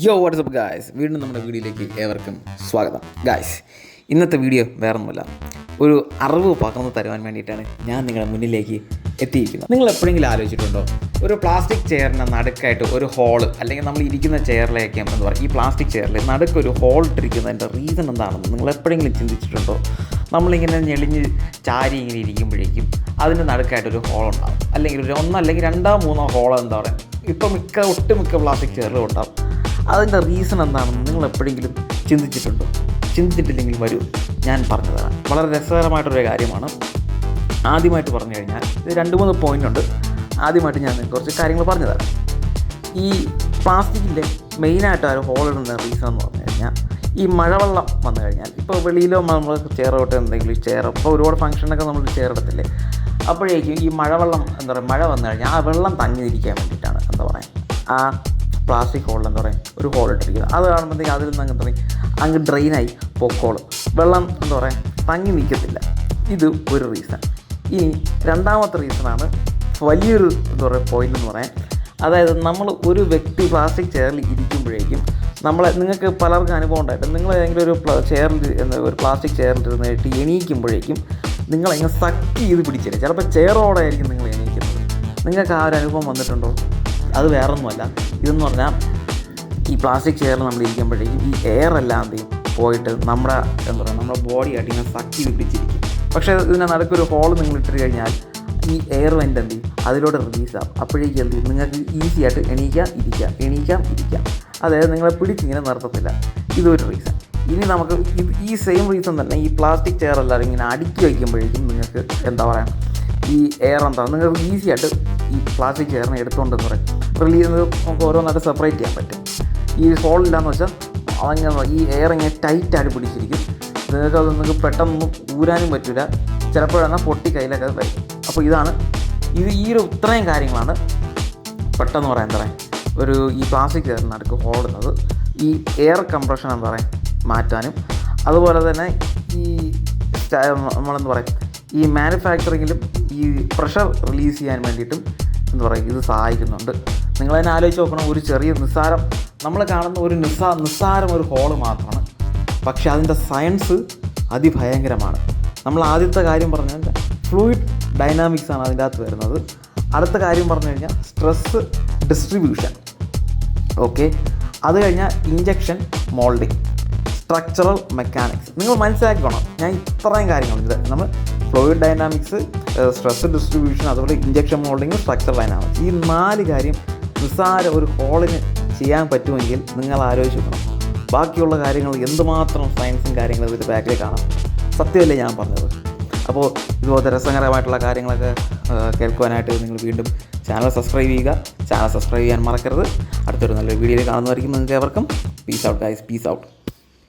യോ WhatsApp guys വീണ്ടും നമ്മുടെ വീഡിയോയിലേക്ക് ഏവർക്കും സ്വാഗതം. ഗായ്സ് ഇന്നത്തെ വീഡിയോ വേറൊന്നുമല്ല. ഒരു അറിവ് പകർന്നു തരുവാൻ വേണ്ടിയിട്ടാണ് ഞാൻ നിങ്ങളുടെ മുന്നിലേക്ക് എത്തിയിരിക്കുന്നത്. നിങ്ങൾ എപ്പോഴെങ്കിലും ആലോചിച്ചിട്ടുണ്ടോ? ഒരു പ്ലാസ്റ്റിക് ചെയറിന് നടുക്കായിട്ട് ഒരു ഹോൾ അല്ലെങ്കിൽ നമ്മൾ ഇരിക്കുന്ന ചെയറിലേക്ക് എന്താ പറയുക ഈ പ്ലാസ്റ്റിക് ചെയറിൽ നടുക്ക് ഒരു ഹോൾ ഇട്ടിരിക്കുന്നതിന്റെ റീസൺ എന്താണെന്ന് നിങ്ങൾ എപ്പോഴെങ്കിലും ചിന്തിച്ചിട്ടുണ്ടോ? നമ്മളിങ്ങനെ ഞെളിഞ്ഞ് ചാരി ഇങ്ങനെ ഇരിക്കുമ്പോഴേക്കും അതിന്റെ നടുക്കായിട്ട് ഒരു ഹോൾ ഉണ്ടാകും അല്ലെങ്കിൽ ഒരു ഒന്നോ അല്ലെങ്കിൽ രണ്ടോ മൂന്നോ ഹോൾ എന്താ പറയുക? ഇപ്പം മിക്ക ഒട്ടുമിക്ക പ്ലാസ്റ്റിക് ചെയറിലും ഉണ്ടാവും. അതിന്റെ റീസൺ എന്താണെന്ന് നിങ്ങൾ എപ്പോഴെങ്കിലും ചിന്തിച്ചിട്ടുണ്ടോ? ചിന്തിച്ചിട്ടില്ലെങ്കിൽ വരൂ. ഞാൻ പറഞ്ഞതാണ് വളരെ രസകരമായിട്ടൊരു കാര്യമാണ്. ആദ്യമായിട്ട് പറഞ്ഞു കഴിഞ്ഞാൽ ഇത് രണ്ട് മൂന്ന് പോയിന്റ് ഉണ്ട്. ആദ്യമായിട്ട് ഞാൻ കുറച്ച് കാര്യങ്ങൾ പറഞ്ഞു തരാം ഈ പ്ലാസ്റ്റിക്കിന്റെ മെയിനായിട്ട് ആ ഹോൾ ഇടുന്ന റീസൺ എന്ന് പറഞ്ഞു കഴിഞ്ഞാൽ ഈ മഴവെള്ളം വന്നു കഴിഞ്ഞാൽ ഇപ്പോൾ വെളിയിലോ നമ്മൾ ചേറോട്ടെ എന്തെങ്കിലും ചെയർ ഇപ്പോൾ ഒരുപാട് ഫംഗ്ഷനൊക്കെ നമ്മൾ ചേറെടുത്തില്ലേ അപ്പോഴേക്കും ഈ മഴവെള്ളം എന്താ പറയുക മഴ വന്നു കഴിഞ്ഞാൽ ആ വെള്ളം തങ്ങിയിരിക്കാൻ വേണ്ടിയിട്ടാണ്. എന്താ പറയുക? ആ പ്ലാസ്റ്റിക് ഹോളിൽ എന്താ പറയുക ഒരു ഹോൾ ഇട്ടിരിക്കുക അത് കാണുമ്പോഴത്തേക്ക് അതിൽ നിന്ന് അങ്ങ് തുടങ്ങി അങ്ങ് ഡ്രെയിനായി പൊക്കോളും. വെള്ളം എന്താ പറയുക തങ്ങി നിൽക്കത്തില്ല. ഇത് ഒരു റീസൺ ഇനി രണ്ടാമത്തെ റീസണാണ് വലിയൊരു എന്താ പറയുക പോയിന്റ് എന്ന് പറയാൻ. അതായത് നമ്മൾ ഒരു വ്യക്തി പ്ലാസ്റ്റിക് ചെയറിൽ ഇരിക്കുമ്പോഴേക്കും നമ്മളെ നിങ്ങൾക്ക് പലർക്കും അനുഭവം ഉണ്ടായിട്ട് നിങ്ങൾ ഏതെങ്കിലും ഒരു ചെയറിൽ ഒരു പ്ലാസ്റ്റിക് ചെയറിൽ ഇരുന്നിട്ട് എണീക്കുമ്പോഴേക്കും നിങ്ങളെങ്ങനെ സക്ക് ചെയ്ത് പിടിച്ചില്ല ചിലപ്പോൾ ചെയറോടെ ആയിരിക്കും നിങ്ങൾ എണീക്കുന്നത്. നിങ്ങൾക്ക് ആ ഒരു അനുഭവം വന്നിട്ടുണ്ടോ? അത് വേറൊന്നുമല്ല. ഇതെന്ന് പറഞ്ഞാൽ ഈ പ്ലാസ്റ്റിക് ചെയറിൽ നമ്മൾ ഇരിക്കുമ്പോഴേക്കും ഈ എയർ എല്ലാം എന്ത് പോയിട്ട് നമ്മുടെ എന്താ പറയുക നമ്മുടെ ബോഡി ആയിട്ട് ഇങ്ങനെ സക്കി വിപ്പിച്ചിരിക്കും പക്ഷേ ഇതിന്റെ നടുക്കൊരു ഹോൾ നിങ്ങൾ ഇട്ട് കഴിഞ്ഞാൽ ഈ എയർ വെന്റ് എന്ത് ചെയ്യും? അതിലൂടെ റിലീസ് ആവും. അപ്പോഴേക്കും എന്ത് ചെയ്യും? നിങ്ങൾക്ക് ഈസി ആയിട്ട് എണീക്കാം ഇരിക്കാം എണീക്കാം ഇരിക്കാം. അതായത് നിങ്ങളെ പിടിച്ചിങ്ങനെ നിർത്തത്തില്ല. ഇതൊരു റീസൺ ഇനി നമുക്ക് ഈ സെയിം റീസൺ തന്നെ ഈ പ്ലാസ്റ്റിക് ചെയർ എല്ലാവരും ഇങ്ങനെ അടുക്കി വയ്ക്കുമ്പോഴേക്കും നിങ്ങൾക്ക് എന്താ പറയുക ഈ എയർ എന്താ നിങ്ങൾക്ക് ഈസി ആയിട്ട് ഈ പ്ലാസ്റ്റിക് ചെയറിനെ എടുത്തുകൊണ്ടെന്ന് പറയും റിലീസ് നമുക്ക് ഓരോന്നായിട്ട് സെപ്പറേറ്റ് ചെയ്യാൻ പറ്റും. ഈ ഹോളില്ലാന്ന് വെച്ചാൽ അതങ്ങനെ ഈ എയർ ഇങ്ങനെ ടൈറ്റായിട്ട് പിടിച്ചിരിക്കും. നിങ്ങൾക്ക് അത് നിങ്ങൾക്ക് പെട്ടെന്ന് ഊരാനും പറ്റില്ല ചിലപ്പോഴെന്നാൽ പൊട്ടി കയ്യിലൊക്കെ വരും. അപ്പോൾ ഇതാണ് ഇത് ഈ ഒരു ഇത്രയും കാര്യങ്ങളാണ് പെട്ടെന്ന് പറയാൻ പറയുക ഒരു ഈ പ്ലാസ്റ്റിക് ചെയറിന് നടുക്ക് ഹോളുന്നത് ഈ എയർ കംപ്രഷൻ എന്ന് പറയാം മാറ്റാനും. അതുപോലെ തന്നെ ഈ നമ്മളെന്ന് പറയും? ഈ മാനുഫാക്ചറിങ്ങിലും ഈ പ്രഷർ റിലീസ് ചെയ്യാൻ വേണ്ടിയിട്ടും എന്താ പറയുക ഇത് സഹായിക്കുന്നുണ്ട്. നിങ്ങൾ തന്നെ ആലോചിച്ച് നോക്കണം ഒരു ചെറിയ നിസ്സാരം. നമ്മൾ കാണുന്ന ഒരു നിസ്സാ നിസ്സാരം ഒരു ഹോൾ മാത്രമാണ്. പക്ഷെ അതിന്റെ സയൻസ് അതിഭയങ്കരമാണ്. നമ്മൾ ആദ്യത്തെ കാര്യം പറഞ്ഞു കഴിഞ്ഞാൽ ഫ്ലൂയിഡ് ഡൈനാമിക്സ് ആണ് അതിന്റെ അകത്ത് വരുന്നത്. അടുത്ത കാര്യം പറഞ്ഞു കഴിഞ്ഞാൽ സ്ട്രെസ് ഡിസ്ട്രിബ്യൂഷൻ ഓക്കെ അത് കഴിഞ്ഞാൽ ഇഞ്ചക്ഷൻ മോൾഡിങ് സ്ട്രക്ചറൽ മെക്കാനിക്സ് നിങ്ങൾ മനസ്സിലാക്കണം ഞാൻ ഇത്രയും കാര്യങ്ങൾ ഇത് നമ്മൾ ഫ്ലൂയിഡ് ഡൈനാമിക്സ് സ്ട്രെസ് ഡിസ്ട്രിബ്യൂഷൻ അതുപോലെ ഇഞ്ചക്ഷൻ മോൾഡിങ് സ്ട്രക്ചർ ഡൈനാമിക്സ് ഈ നാല് കാര്യം നിസ്സാര ഒരു ഹോളിന് ചെയ്യാൻ പറ്റുമെങ്കിൽ നിങ്ങൾ ആലോചിച്ച് നോക്കണം. ബാക്കിയുള്ള കാര്യങ്ങൾ എന്തുമാത്രം സയൻസും കാര്യങ്ങളും ഇതിന്റെ ബാക്കിൽ കാണാം. സത്യമല്ലേ ഞാൻ പറഞ്ഞത്? അപ്പോൾ ഇതുപോലത്തെ രസകരമായിട്ടുള്ള കാര്യങ്ങളൊക്കെ കേൾക്കുവാനായിട്ട് നിങ്ങൾ വീണ്ടും ചാനൽ സബ്സ്ക്രൈബ് ചെയ്യുക. ചാനൽ സബ്സ്ക്രൈബ് ചെയ്യാൻ മറക്കരുത്. അടുത്തൊരു നല്ലൊരു വീഡിയോയിൽ കാണുന്നതായിരിക്കും നിങ്ങൾക്ക് എവർക്കും peace out guys peace out